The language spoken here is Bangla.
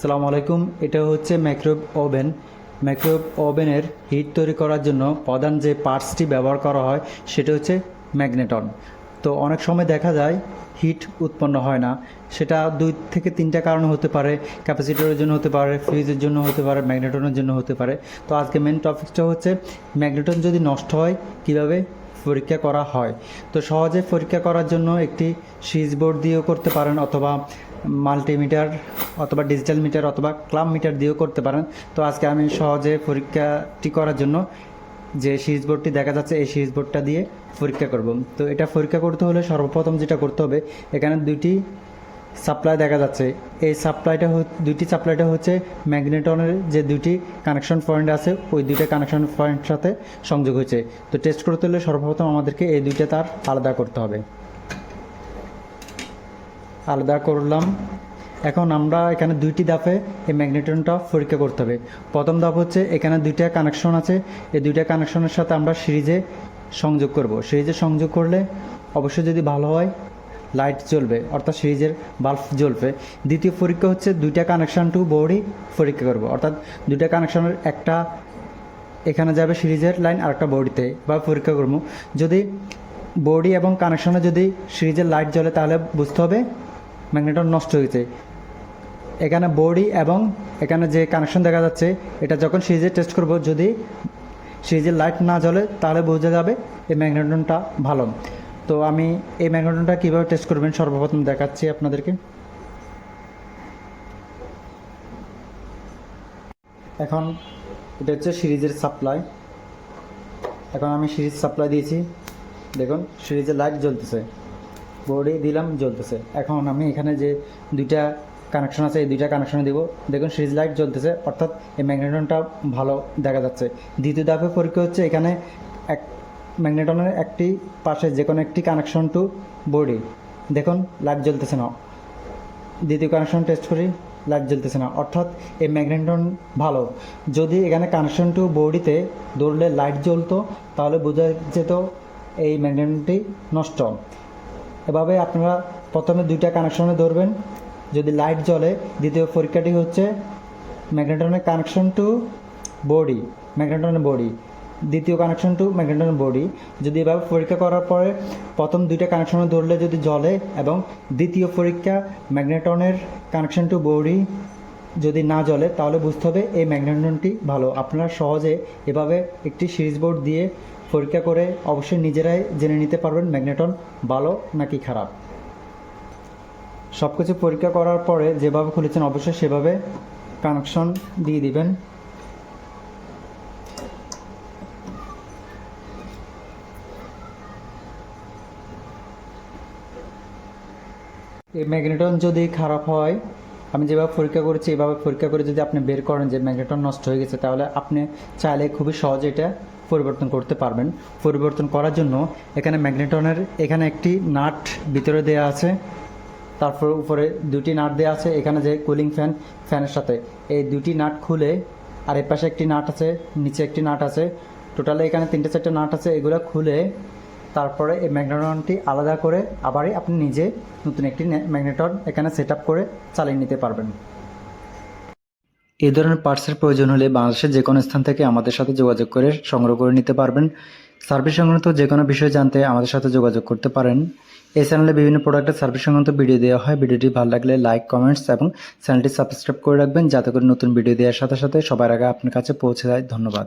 সালামু আলাইকুম, এটা হচ্ছে মাইক্রোওয়েভ ওভেন। মাইক্রোওয়েভ ওভেনের হিট তৈরি করার জন্য প্রধান যে পার্টসটি ব্যবহার করা হয়, সেটা হচ্ছে ম্যাগনেটন। তো অনেক সময় দেখা যায় হিট উৎপন্ন হয় না। সেটা দুই থেকে তিনটা কারণ হতে পারে, ক্যাপাসিটরের জন্য হতে পারে, ফ্রিজের জন্য হতে পারে, ম্যাগনেটনের জন্য হতে পারে। তো আজকে মেন টপিকটা হচ্ছে ম্যাগনেটন যদি নষ্ট হয়, কীভাবে পরীক্ষা করা হয়? তো সহজে পরীক্ষা করার জন্য একটি সুইচ বোর্ড দিয়েও করতে পারেন অথবা মাল্টিমিটার অথবা ডিজিটাল মিটার অথবা ক্লাব মিটার দিয়েও করতে পারেন। তো আজকে আমি সহজে পরীক্ষাটি করার জন্য যে সুইচ বোর্ডটি দেখা যাচ্ছে, এই সুইচ বোর্ডটা দিয়ে পরীক্ষা করব। তো এটা পরীক্ষা করতে হলে সর্বপ্রথম যেটা করতে হবে, এখানে দুইটি সাপ্লাই দেখা যাচ্ছে। এই সাপ্লাইটা দুইটি সাপ্লাইটা হচ্ছে ম্যাগনেটনের যে দুইটি কানেকশন পয়েন্ট আছে, ওই দুইটা কানেকশন পয়েন্ট সাথে সংযোগ হয়েছে। তো টেস্ট করতে হলে সর্বপ্রথম আমাদেরকে এই দুইটা তার আলাদা করতে হবে। আলাদা করলাম। এখন আমরা এখানে দুইটি ধাপে এই ম্যাগনেটনটা পরীক্ষা করতে হবে। প্রথম ধাপ হচ্ছে এখানে দুইটা কানেকশন আছে। এই দুইটা কানেকশনের সাথে আমরা সিরিজে সংযোগ করব। সিরিজে সংযোগ করলে অবশ্যই যদি ভালো হয় লাইট জ্বলবে, অর্থাৎ সিরিজের বাল্ব জ্বলবে। দ্বিতীয় পরীক্ষা হচ্ছে দুইটা কানেকশন টু বোর্ডই পরীক্ষা করব। অর্থাৎ দুইটা কানেকশনের একটা এখানে যাবে সিরিজের লাইন আর একটা বডিতে বা পরীক্ষা করব। যদি বডি এবং কানেকশনে যদি সিরিজের লাইট জ্বলে, তাহলে বুঝতে হবে ম্যাগনেটন নষ্ট হয়েছে এখানে বডি এবং এখানে যে কানেকশন দেখা যাচ্ছে, এটা যখন সিরিজে টেস্ট করব, যদি সিরিজের লাইট না জ্বলে, তাহলে বোঝা যাবে এই ম্যাগনেটনটা ভালো। তো আমি এই ম্যাগনেটনটা কীভাবে টেস্ট করবেন সর্বপ্রথম দেখাচ্ছি আপনাদেরকে। এখন এটা হচ্ছে সিরিজের সাপ্লাই এখন আমি সিরিজ সাপ্লাই দিয়েছি। দেখুন সিরিজের লাইট জ্বলতেছে। বোর্ডে দিলাম, জ্বলতেছে। এখন আমি এখানে যে দুইটা কানেকশন আছে, এই দুইটা কানেকশনে দিব। দেখুন সিরিজ লাইট জ্বলতেছে, অর্থাৎ এই ম্যাগনেটনটা ভালো দেখা যাচ্ছে। দ্বিতীয় ধাপে পরীক্ষা হচ্ছে এখানে এক ম্যাগনেটনের একটি পাশে যে কোনো একটি কানেকশন টু বডি দেখুন লাইট জ্বলতেছে না। দ্বিতীয় কানেকশন টেস্ট করি লাইট জ্বলতেছে না। অর্থাৎ এই ম্যাগনেটন ভালো। যদি এখানে কানেকশন টু বডিতে দৌড়লে লাইট জ্বলতো, তাহলে বোঝা যেত এই ম্যাগনেটনটি নষ্ট। এভাবে আপনারা প্রথমে দুইটা কানেকশনে ধরবেন। যদি লাইট জ্বলে, দ্বিতীয় পরীক্ষাটি হচ্ছে ম্যাগনেটনের কানেকশন টু বডি ম্যাগনেটনের বডি দ্বিতীয় কানেকশন টু ম্যাগনেটনের বডি যদি এভাবে পরীক্ষা করার পরে প্রথম দুইটা কানেকশনে ধরলে যদি জ্বলে এবং দ্বিতীয় পরীক্ষা ম্যাগনেটনের কানেকশন টু বডি যদি না জ্বলে, তাহলে বুঝতে হবে এই ম্যাগনেটনটি ভালো। আপনারা সহজে এভাবে একটি সিরিজ বোর্ড দিয়ে পরীক্ষা করে অবশ্যই নিজেরাই জেনে নিতে পারবেন ম্যাগনেটন ভালো নাকি খারাপ। সব কিছু পরীক্ষা করার পরে যেভাবে খুলেছেন অবশ্যই সেভাবে কানেকশন দিয়ে দিবেন। এই ম্যাগনেটন যদি খারাপ হয়, আমি যেভাবে পরীক্ষা করেছি, এভাবে পরীক্ষা করে যদি আপনি বের করেন যে ম্যাগনেটন নষ্ট হয়ে গেছে, তাহলে আপনি চাইলে খুবই সহজে এটা পরিবর্তন করতে পারবেন। পরিবর্তন করার জন্য এখানে ম্যাগনেটনের এখানে একটি নাট ভিতরে দেওয়া আছে। তারপর উপরে দুটি নাট দেওয়া আছে, এখানে যে কুলিং ফ্যান, ফ্যানের সাথে। এই দুটি নাট খুলে আর এর পাশে একটি নাট আছে, নিচে একটি নাট আছে। টোটালে এখানে তিনটে চারটে নাট আছে, এগুলো খুলে তারপরে এই ম্যাগনেটনটি আলাদা করে আবারই আপনি নিজে নতুন একটি ম্যাগনেটন এখানে সেট করে চালিয়ে নিতে পারবেন। এই ধরনের পার্টসের প্রয়োজন হলে বাংলাদেশের যে কোনো স্থান থেকে আমাদের সাথে যোগাযোগ করে সংগ্রহ করে নিতে পারবেন। সার্ভিস সংক্রান্ত যে কোনো বিষয় জানতে আমাদের সাথে যোগাযোগ করতে পারেন। এই চ্যানেলে বিভিন্ন প্রোডাক্টের সার্ভিস সংক্রান্ত ভিডিও দেওয়া হয়। ভিডিওটি ভালো লাগলে লাইক, কমেন্টস এবং চ্যানেলটি সাবস্ক্রাইব করে রাখবেন। যাতে করে নতুন ভিডিও দেওয়ার সাথে সাথে সবার আগে আপনার কাছে পৌঁছে যায়। ধন্যবাদ।